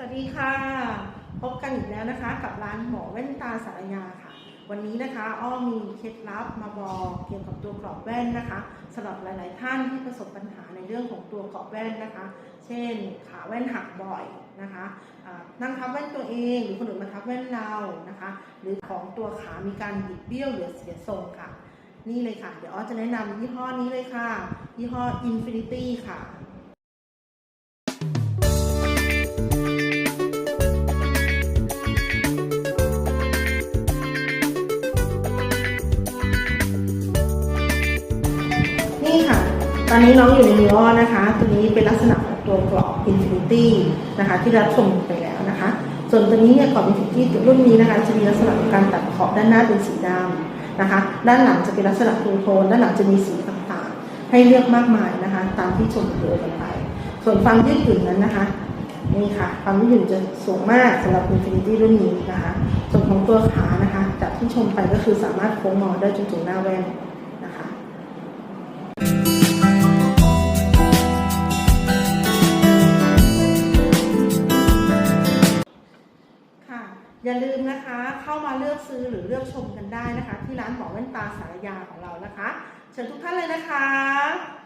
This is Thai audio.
สวัสดีค่ะ พบกันอีกแล้วนะคะกับร้านหมอแว่นตาสารยาค่ะ วันนี้นะคะ อ้อมีเคล็ดลับมาบอกเกี่ยวกับตัวกรอบแว่นนะคะสำหรับหลาย ๆ ท่านที่ประสบปัญหาในเรื่องของตัวกรอบแว่นนะคะ เช่นขาแว่นหักบ่อยนะคะนั่งทับแว่นตัวเองหรือคนอื่นมาทับแว่นเรานะคะ หรือของตัวขามีการบิดเบี้ยวหรือเสียทรงค่ะ นี่เลยค่ะ เดี๋ยวอ้อจะแนะนำยี่ห้อนี้เลยค่ะยี่ห้อ Infinity ค่ะ ตอนนี้น้องอยู่ในนิออนนะคะ ตัวนี้เป็นลักษณะของตัวกรอบ Infinity นะคะ ที่รับชมไปแล้วนะคะ ส่วนตัวนี้เนี่ยกรอบ Infinity ตัวรุ่นนี้นะคะ จะมีลักษณะของการตัดขอบด้านหน้าเป็นสีดำนะคะ ด้านหลังจะเป็นลักษณะทูโทนด้านหลังจะมีสีต่างๆ ให้เลือกมากมายนะคะ ตามที่ชมวิดีโอกันไป ส่วนความยืดหยุ่นนั้นนะคะนี่ค่ะความยืดหยุ่นจะสูงมากสำหรับ Infinity รุ่นนี้นะคะ ส่วนของตัวขานะคะ จากที่ชมไปก็คือสามารถโค้งงอได้จนถึงหน้าแว่น อย่าลืมนะคะเข้ามาเลือกซื้อหรือเลือกชมกันได้นะคะ ที่ร้านหมอแว่นตาสารยาของเรานะคะ เชิญทุกท่านเลยนะคะ